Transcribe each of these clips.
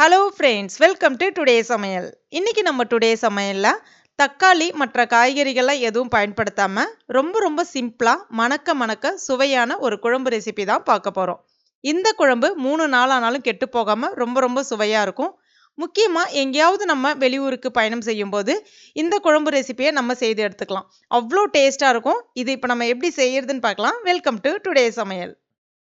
Hello friends welcome to today சமையல் இன்னைக்கு நம்ம டுடே சமையலில் தக்காளி மற்ற காய்கறிகள்லாம் எதுவும் பயன்படுத்தாமல் ரொம்ப ரொம்ப சிம்பிளாக மணக்க மணக்க சுவையான ஒரு குழம்பு ரெசிபி தான் பார்க்க போகிறோம் இந்த குழம்பு மூணு நாளானாலும் கெட்டு போகாமல் ரொம்ப ரொம்ப சுவையாக இருக்கும். முக்கியமாக எங்கேயாவது நம்ம வெளியூருக்கு பயணம் செய்யும்போது இந்த குழம்பு ரெசிபியை நம்ம செய்து எடுத்துக்கலாம். அவ்வளோ டேஸ்ட்டாக இருக்கும். இது இப்போ நம்ம எப்படி செய்யறதுன்னு பார்க்கலாம். வெல்கம் டு டுடே சமையல்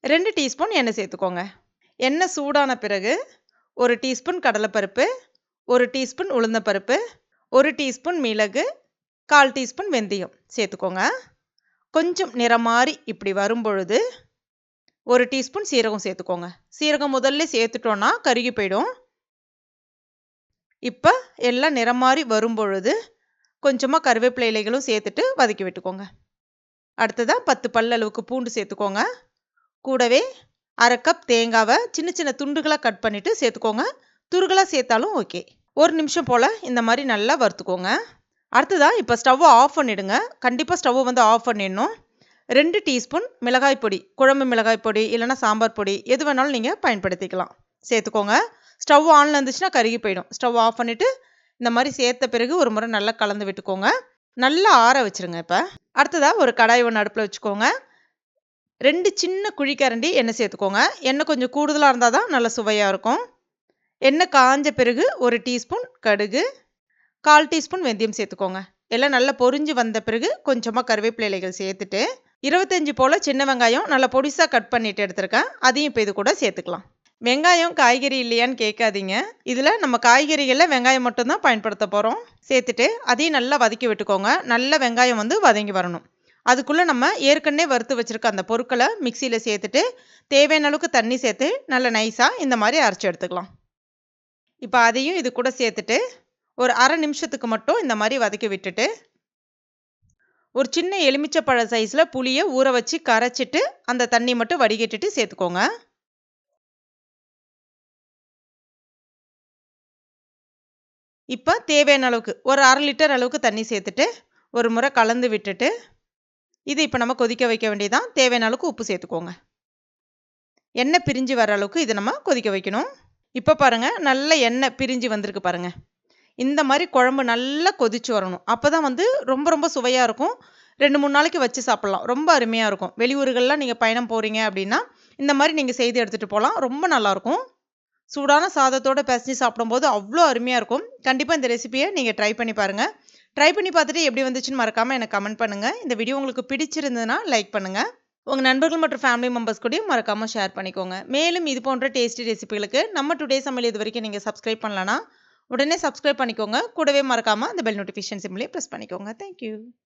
ரெண்டு டீஸ்பூன் எண்ணெய் சேர்த்துக்கோங்க. எண்ணெய் சூடான பிறகு ஒரு டீஸ்பூன் கடலைப்பருப்பு ஒரு டீஸ்பூன் உளுந்தப்பருப்பு ஒரு டீஸ்பூன் மிளகு கால் டீஸ்பூன் வெந்தயம் சேர்த்துக்கோங்க. கொஞ்சம் நிறம் மாறி இப்படி வரும்பொழுது ஒரு டீஸ்பூன் சீரகம் சேர்த்துக்கோங்க. சீரகம் முதல்ல சேர்த்துட்டோன்னா கருகி போயிடும். இப்போ எல்லாம் நிறம் மாறி வரும்பொழுது கொஞ்சமாக கருவேப்பிலை இலைகளும் சேர்த்துட்டு வதக்கி விட்டுக்கோங்க. அடுத்ததாக பத்து பல் அளவுக்கு பூண்டு சேர்த்துக்கோங்க. கூடவே அரை கப் தேங்காவை சின்ன சின்ன துண்டுகளாக கட் பண்ணிவிட்டு சேர்த்துக்கோங்க. துருகளாக சேர்த்தாலும் ஓகே ஒரு நிமிஷம் போல் இந்த மாதிரி நல்லா வறுத்துக்கோங்க. அடுத்ததாக இப்போ ஸ்டவ்வை ஆஃப் பண்ணிவிடுங்க கண்டிப்பாக ஸ்டவ்வை வந்து ஆஃப் பண்ணிடணும். ரெண்டு டீஸ்பூன் மிளகாய் பொடி குழம்பு மிளகாய் பொடி இல்லைனா சாம்பார் பொடி எது வேணாலும் நீங்கள் பயன்படுத்திக்கலாம். சேர்த்துக்கோங்க. ஸ்டவ் ஆனில் இருந்துச்சுன்னா கருகி போயிடும். ஸ்டவ் ஆஃப் பண்ணிவிட்டு இந்த மாதிரி சேர்த்த பிறகு ஒரு முறை நல்லா கலந்து விட்டுக்கோங்க. நல்லா ஆற வச்சுருங்க இப்போ. அடுத்ததாக ஒரு கடாய் ஒன்று அடுப்பில் வச்சுக்கோங்க. ரெண்டு சின்ன குழிக்கரண்டி எண்ணெய் சேர்த்துக்கோங்க. எண்ணெய் கொஞ்சம் கூடுதலாக இருந்தால் தான் நல்ல சுவையாக இருக்கும். எண்ணெய் காஞ்ச பிறகு ஒரு டீஸ்பூன் கடுகு கால் டீஸ்பூன் வெந்தயம் சேர்த்துக்கோங்க. எல்லாம் நல்லா பொரிஞ்சு வந்த பிறகு கொஞ்சமாக கருவேப்பிலை இலைகள் சேர்த்துட்டு இருபத்தஞ்சி போல் சின்ன வெங்காயம் நல்லா பொடிசாக கட் பண்ணிட்டு எடுத்திருக்கேன். அதையும் இப்போ இது கூட சேர்த்துக்கலாம். வெங்காயம் காய்கறி இல்லையான்னு கேட்காதீங்க. இதில் நம்ம காய்கறிகளில் வெங்காயம் மட்டும்தான் பயன்படுத்த போகிறோம் சேர்த்துட்டு அதையும் நல்லா வதக்கி விட்டுக்கோங்க. நல்ல வெங்காயம் வந்து வதங்கி வரணும். அதுக்குள்ளே நம்ம ஏற்கனவே வறுத்து வச்சுருக்க அந்த பொருட்களை மிக்சியில் சேர்த்துட்டு தேவையான அளவுக்கு தண்ணி சேர்த்து நல்ல நைஸாக இந்த மாதிரி அரைச்சி எடுத்துக்கலாம். இப்போ அதையும் இது கூட சேர்த்துட்டு ஒரு அரை நிமிஷத்துக்கு மட்டும் இந்த மாதிரி வதக்கி விட்டுட்டு ஒரு சின்ன எலுமிச்சப்பழ சைஸில் புளியை ஊற வச்சு கரைச்சிட்டு அந்த தண்ணி மட்டும் வடிகட்டிட்டு சேர்த்துக்கோங்க. இப்போ தேவையான அளவுக்கு ஒரு அரை லிட்டர் அளவுக்கு தண்ணி சேர்த்துட்டு ஒரு முறை கலந்து விட்டுட்டு இது இப்போ நம்ம கொதிக்க வைக்க வேண்டியதான் தேவையான அளவுக்கு உப்பு சேர்த்துக்கோங்க. எண்ணெய் பிரிஞ்சு வர அளவுக்கு இதை நம்ம கொதிக்க வைக்கணும். இப்போ பாருங்கள் நல்ல எண்ணெய் பிரிஞ்சு வந்திருக்கு பாருங்கள் இந்த மாதிரி குழம்பு நல்லா கொதிச்சு வரணும். அப்போ தான் வந்து ரொம்ப ரொம்ப சுவையாக இருக்கும். ரெண்டு மூணு நாளைக்கு வச்சு சாப்பிட்லாம். ரொம்ப அருமையாக இருக்கும். வெளியூர்கள்லாம் நீங்கள் பயணம் போகிறீங்க அப்படின்னா இந்த மாதிரி நீங்கள் செய்து எடுத்துகிட்டு போகலாம் ரொம்ப நல்லாயிருக்கும் சூடான சாதத்தோடு பிசைஞ்சு சாப்பிடும்போது அவ்வளோ அருமையாக இருக்கும். கண்டிப்பாக இந்த ரெசிபியை நீங்கள் ட்ரை பண்ணி பாருங்கள் ட்ரை பண்ணி பார்த்துட்டு எப்படி வந்துச்சுன்னு மறக்காமல் எனக்கு கமெண்ட் பண்ணுங்கள் இந்த வீடியோ உங்களுக்கு பிடிச்சிருந்ததுன்னா லைக் பண்ணுங்கள் உங்கள் நண்பர்கள் மற்றும் ஃபேமிலி மெம்பர்ஸ் கூடயும் மறக்காமல் ஷேர் பண்ணிக்கோங்க. மேலும் இது போன்ற டேஸ்டி ரெசிபிகளுக்கு நம்ம டுடே சமையல் இது வரைக்கும் நீங்கள் சப்ஸ்கிரைப் பண்ணலன்னா உடனே சப்ஸ்கிரைப் பண்ணிக்கோங்க. கூடவே மறக்காமல் அந்த பெல் நோட்டிஃபிகேஷன் சிம்லேயே ப்ரெஸ் பண்ணிக்கோங்க. Thank you